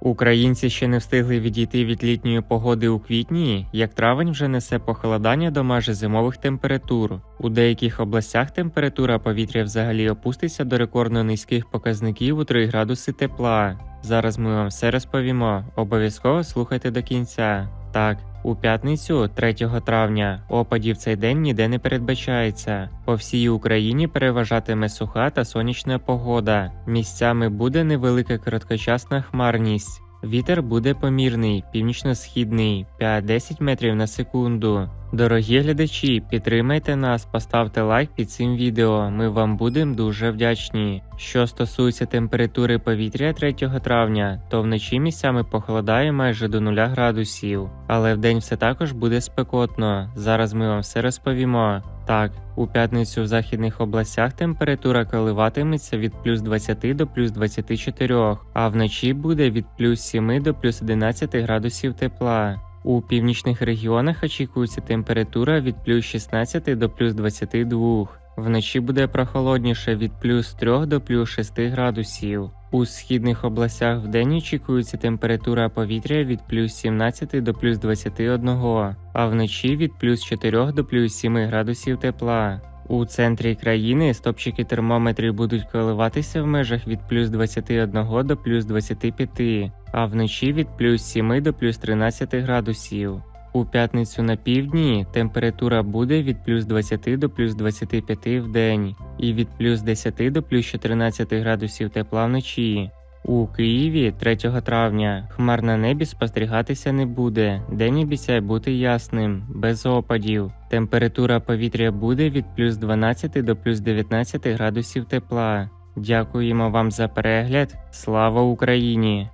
Українці ще не встигли відійти від літньої погоди у квітні, як травень вже несе похолодання до майже зимових температур. У деяких областях температура повітря взагалі опуститься до рекордно низьких показників у 3 градуси тепла. Зараз ми вам все розповімо. Обов'язково слухайте до кінця. Так, у п'ятницю, 3 травня, опадів цей день ніде не передбачається. По всій Україні переважатиме суха та сонячна погода. Місцями буде невелика короткочасна хмарність. Вітер буде помірний, північно-східний 5-10 метрів на секунду. Дорогі глядачі, підтримайте нас, поставте лайк під цим відео. Ми вам будемо дуже вдячні. Що стосується температури повітря 3 травня, то вночі місцями похолодає майже до 0 градусів, але вдень все також буде спекотно. Зараз ми вам все розповімо. Так, у п'ятницю в західних областях температура коливатиметься від плюс 20 до плюс 24, а вночі буде від плюс 7 до плюс 11 градусів тепла. У північних регіонах очікується температура від плюс 16 до плюс 22. Вночі буде прохолодніше від плюс 3 до плюс 6 градусів. У східних областях вдень очікується температура повітря від плюс 17 до плюс 21, а вночі від плюс 4 до плюс 7 градусів тепла. У центрі країни стопчики термометрів будуть коливатися в межах від плюс 21 до плюс 25, а вночі від плюс 7 до плюс 13 градусів. У п'ятницю на півдні температура буде від плюс 20 до плюс 25 в день і від плюс 10 до плюс 14 градусів тепла вночі. У Києві 3 травня хмар на небі спостерігатися не буде. День обіцяє бути ясним, без опадів. Температура повітря буде від плюс 12 до плюс 19 градусів тепла. Дякуємо вам за перегляд. Слава Україні!